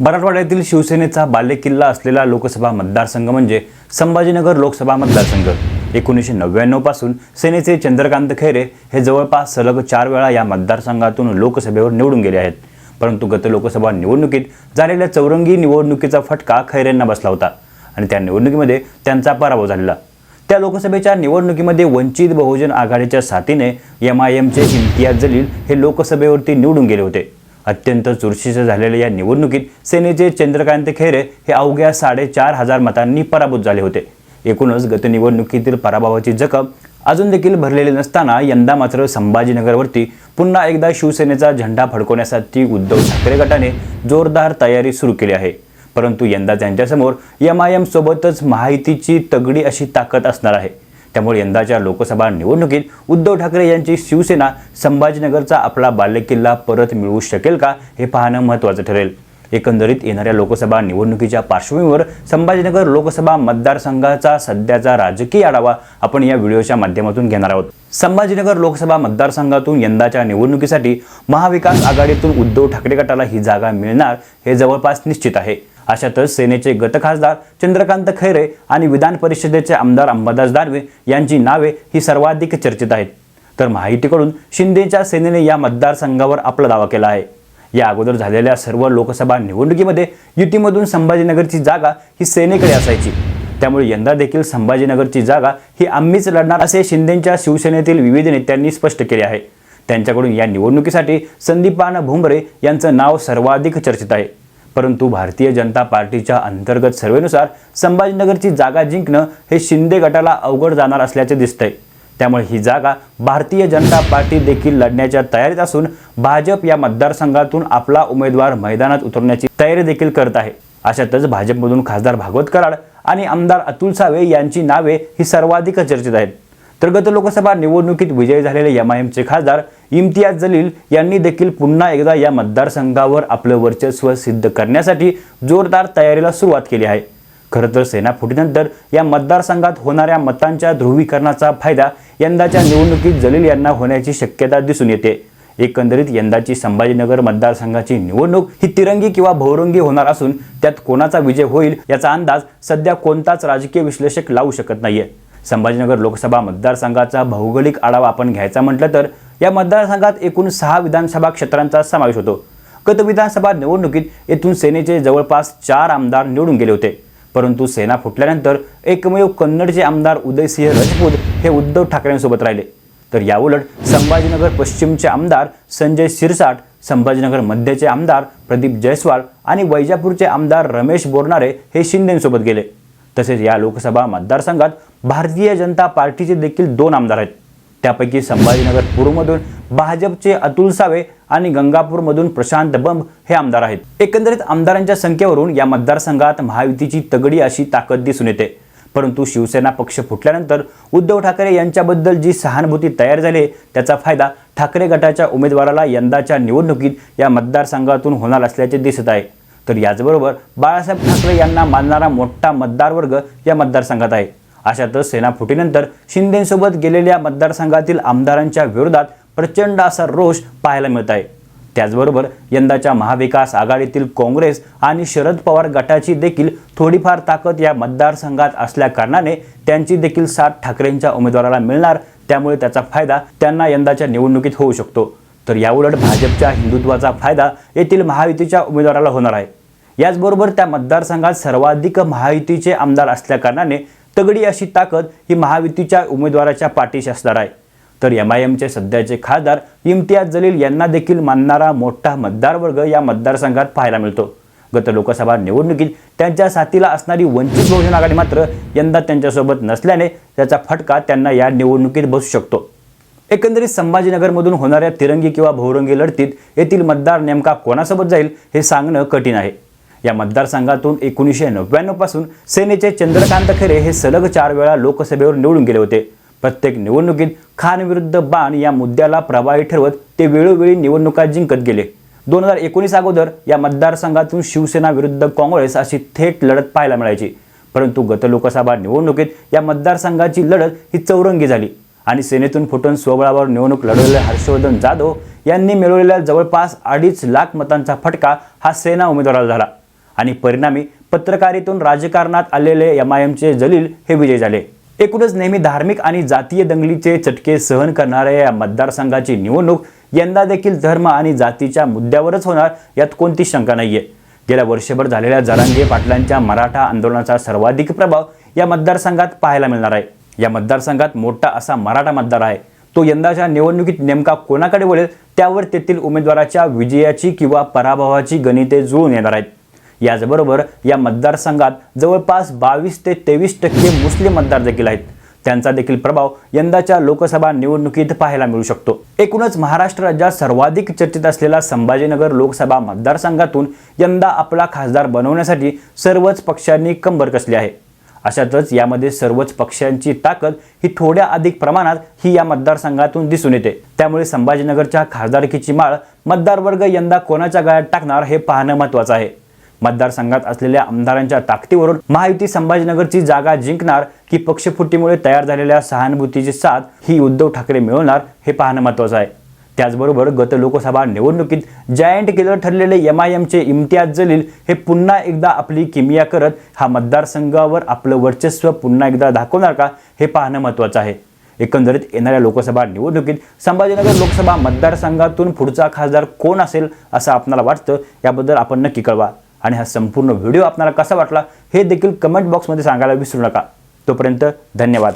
मराठवाड्यातील शिवसेनेचा बालेकिल्ला असलेला लोकसभा मतदारसंघ म्हणजे संभाजीनगर लोकसभा मतदारसंघ. एकोणीसशे नव्याण्णवपासून सेनेचे चंद्रकांत खैरे हे जवळपास सलग चार वेळा या मतदारसंघातून लोकसभेवर निवडून गेले आहेत. परंतु गत लोकसभा निवडणुकीत झालेल्या चौरंगी निवडणुकीचा फटका खैरेंना बसला होता आणि त्या निवडणुकीमध्ये त्यांचा पराभव झालेला. त्या लोकसभेच्या निवडणुकीमध्ये वंचित बहुजन आघाडीच्या साथीने एम आय एमचे इम्तियाज जलील हे लोकसभेवरती निवडून गेले होते. अत्यंत चुरशीचं झालेल्या या निवडणुकीत सेनेचे चंद्रकांत खैरे हे अवघ्या साडेचार हजार मतांनी पराभूत झाले होते. एकूणच गत निवडणुकीतील पराभवाची जखम अजून देखील भरलेली नसताना यंदा मात्र संभाजीनगरवरती पुन्हा एकदा शिवसेनेचा झेंडा फडकवण्यासाठी उद्धव ठाकरे गटाने जोरदार तयारी सुरू केली आहे. परंतु यंदा त्यांच्यासमोर एम आय एम सोबतच महायुतीची तगडी अशी ताकद असणार आहे. त्यामुळे यंदाच्या लोकसभा निवडणुकीत उद्धव ठाकरे यांची शिवसेना संभाजीनगरचा आपला बालेकिल्ला परत मिळवू शकेल का हे पाहणं महत्त्वाचं ठरेल. एकंदरीत येणाऱ्या लोकसभा निवडणुकीच्या पार्श्वभूमीवर संभाजीनगर लोकसभा मतदारसंघाचा सध्याचा राजकीय आढावा आपण या व्हिडिओच्या माध्यमातून घेणार आहोत. संभाजीनगर लोकसभा मतदारसंघातून यंदाच्या निवडणुकीसाठी महाविकास आघाडीतून उद्धव ठाकरे गटाला ही जागा मिळणार हे जवळपास निश्चित आहे. अशातच सेनेचे गत खासदार चंद्रकांत खैरे आणि विधान परिषदेचे आमदार अंबादास दानवे यांची नावे ही सर्वाधिक चर्चेत आहेत. तर माहितीकडून शिंदेच्या सेनेने या मतदारसंघावर आपला दावा केला आहे. या अगोदर झालेल्या सर्व लोकसभा निवडणुकीमध्ये युतीमधून संभाजीनगरची जागा ही सेनेकडे असायची. त्यामुळे यंदा देखील संभाजीनगरची जागा ही आम्हीच लढणार असे शिंदेच्या शिवसेनेतील विविध नेत्यांनी स्पष्ट केले आहे. त्यांच्याकडून या निवडणुकीसाठी संदीपान भुमरे यांचं नाव सर्वाधिक चर्चेत आहे. परंतु भारतीय जनता पार्टीच्या अंतर्गत सर्वेनुसार संभाजीनगरची जागा जिंकणं हे शिंदे गटाला अवघड जाणार असल्याचे दिसतंय. त्यामुळे ही जागा भारतीय जनता पार्टी देखील लढण्याच्या तयारीत असून भाजप या मतदारसंघातून आपला उमेदवार मैदानात उतरण्याची तयारी देखील करत आहे. अशातच भाजपमधून खासदार भागवत कराड आणि आमदार अतुल सावे यांची नावे ही सर्वाधिक चर्चेत आहेत. तर गत लोकसभा निवडणुकीत विजयी झालेले एम आय एमचे खासदार इम्तियाज जलील यांनी देखील पुन्हा एकदा या मतदारसंघावर आपलं वर्चस्व सिद्ध करण्यासाठी जोरदार तयारीला सुरुवात केली आहे. खरं तर सेना फुटीनंतर या मतदारसंघात होणाऱ्या मतांच्या ध्रुवीकरणाचा फायदा यंदाच्या निवडणुकीत जलील यांना होण्याची शक्यता दिसून येते. एकंदरीत यंदाची संभाजीनगर मतदारसंघाची निवडणूक ही तिरंगी किंवा बहुरंगी होणार असून त्यात कोणाचा विजय होईल याचा अंदाज सध्या कोणताच राजकीय विश्लेषक लावू शकत नाहीये. संभाजीनगर लोकसभा मतदारसंघाचा भौगोलिक आढावा आपण घ्यायचा म्हटलं तर या मतदारसंघात एकूण सहा विधानसभा क्षेत्रांचा समावेश होतो. गत विधानसभा निवडणुकीत येथून सेनेचे जवळपास चार आमदार निवडून गेले होते. परंतु सेना फुटल्यानंतर एकमेव कन्नडचे आमदार उदयसिंह राजपूत हे उद्धव ठाकरेंसोबत राहिले. तर याउलट संभाजीनगर पश्चिमचे आमदार संजय शिरसाट संभाजीनगर मध्यचे आमदार प्रदीप जयस्वाल आणि वैजापूरचे आमदार रमेश बोरणारे हे शिंदेसोबत गेले. तसेच या लोकसभा मतदारसंघात भारतीय जनता पार्टीचे देखील दोन आमदार आहेत. त्यापैकी संभाजीनगर पूर्वमधून भाजपचे अतुल सावे आणि गंगापूरमधून प्रशांत बंब हे आमदार आहेत. एकंदरीत आमदारांच्या संख्येवरून या मतदारसंघात महायुतीची तगडी अशी ताकद दिसून येते. परंतु शिवसेना पक्ष फुटल्यानंतर उद्धव ठाकरे यांच्याबद्दल जी सहानुभूती तयार झाली त्याचा फायदा ठाकरे गटाच्या उमेदवाराला यंदाच्या निवडणुकीत या मतदारसंघातून होणार असल्याचे दिसत आहे. तर याचबरोबर बाळासाहेब ठाकरे यांना मानणारा मोठा मतदार वर्ग या मतदारसंघात आहे. अशातच सेना फुटीनंतर शिंदेसोबत गेलेल्या मतदारसंघातील आमदारांच्या विरोधात प्रचंड असा रोष पाहायला मिळत आहे. त्याचबरोबर यंदाच्या महाविकास आघाडीतील काँग्रेस आणि शरद पवार गटाची देखील थोडीफार ताकद या मतदारसंघात असल्या कारणाने त्यांची देखील साथ ठाकरेंच्या उमेदवाराला मिळणार त्यामुळे त्याचा फायदा त्यांना यंदाच्या निवडणुकीत होऊ शकतो. तर याउलट भाजपच्या हिंदुत्वाचा फायदा येथील महायुतीच्या उमेदवाराला होणार आहे. याचबरोबर त्या मतदारसंघात सर्वाधिक महायुतीचे आमदार असल्याकारणाने तगडी अशी ताकद ही महायुतीच्या उमेदवाराच्या पाठीशी असणार आहे. तर एम आय एमचे सध्याचे खासदार इम्तियाज जलील यांना देखील मानणारा मोठा मतदार वर्ग या मतदारसंघात पाहायला मिळतो. गत लोकसभा निवडणुकीत त्यांच्या साथीला असणारी वंचित बहुजन आघाडी मात्र यंदा त्यांच्यासोबत नसल्याने त्याचा फटका त्यांना या निवडणुकीत बसू शकतो. एकंदरीत संभाजीनगरमधून होणाऱ्या तिरंगी किंवा बहुरंगी लढतीत येथील मतदार नेमका कोणासोबत जाईल हे सांगणं कठीण आहे. या मतदारसंघातून एकोणीसशे नव्याण्णवपासून सेनेचे चंद्रकांत खरे हे सलग चार वेळा लोकसभेवर निवडून गेले होते. प्रत्येक निवडणुकीत खान विरुद्ध बाण या मुद्द्याला प्रभावी ठरवत ते वेळोवेळी निवडणुका जिंकत गेले. दोन हजार एकोणीस अगोदर या मतदारसंघातून शिवसेना विरुद्ध काँग्रेस अशी थेट लढत पाहायला मिळायची. परंतु गत लोकसभा निवडणुकीत या मतदारसंघाची लढत ही चौरंगी झाली आणि सेनेतून फुटून स्वबळावर निवडणूक लढवलेले हर्षवर्धन जाधव यांनी मिळवलेल्या जवळपास अडीच लाख मतांचा फटका हा सेना उमेदवाराला झाला. आणि परिणामी पत्रकारितून राजकारणात आलेले एम आय एमचे जलील हे विजय झाले. एकूणच नेहमी धार्मिक आणि जातीय दंगलीचे चटके सहन करणाऱ्या या मतदारसंघाची निवडणूक यंदा देखील धर्म आणि जातीच्या मुद्द्यावरच होणार यात कोणती शंका नाहीये. गेल्या वर्षभर झालेल्या जरांगे पाटलांच्या मराठा आंदोलनाचा सर्वाधिक प्रभाव या मतदारसंघात पाहायला मिळणार आहे. या मतदारसंघात मोठा असा मराठा मतदार आहे. तो यंदाच्या निवडणुकीत नेमका कोणाकडे वळेल त्यावर तेथील उमेदवाराच्या विजयाची किंवा पराभवाची गणिते जुळून येणार आहेत. याचबरोबर या मतदारसंघात जवळपास बावीस ते तेवीस टक्के मुस्लिम मतदार देखील आहेत. त्यांचा देखील प्रभाव यंदाच्या लोकसभा निवडणुकीत पाहायला मिळू शकतो. एकूणच महाराष्ट्र राज्यात सर्वाधिक चर्चेत असलेला संभाजीनगर लोकसभा मतदारसंघातून यंदा आपला खासदार बनवण्यासाठी सर्वच पक्षांनी कंबर कसली आहे. अशातच यामध्ये सर्वच पक्षांची ताकद ही थोड्या अधिक प्रमाणात ही या मतदारसंघातून दिसून येते. त्यामुळे संभाजीनगरच्या खासदारकीची माळ मतदारवर्ग यंदा कोणाच्या गळ्यात टाकणार हे पाहणं महत्त्वाचं आहे. मतदारसंघात असलेल्या आमदारांच्या ताकदीवरून महायुती संभाजीनगरची जागा जिंकणार की पक्षफुटीमुळे तयार झालेल्या सहानुभूतीची साथ ही उद्धव ठाकरे मिळवणार हे पाहणं महत्त्वाचं आहे. त्याचबरोबर गत लोकसभा निवडणुकीत जायंट किलर ठरलेले एम आय एमचे इम्तियाज जलील हे पुन्हा एकदा आपली किमिया करत हा मतदारसंघावर आपलं वर्चस्व पुन्हा एकदा दाखवणार का हे पाहणं महत्त्वाचं आहे. एकंदरीत येणाऱ्या लोकसभा निवडणुकीत संभाजीनगर लोकसभा मतदारसंघातून पुढचा खासदार कोण असेल असं आपणाला वाटतं याबद्दल आपण नक्की कळवा. आणि हा संपूर्ण व्हिडिओ आपणाला कसा वाटला हे देखील कमेंट बॉक्समध्ये सांगायला विसरू नका. तोपर्यंत धन्यवाद.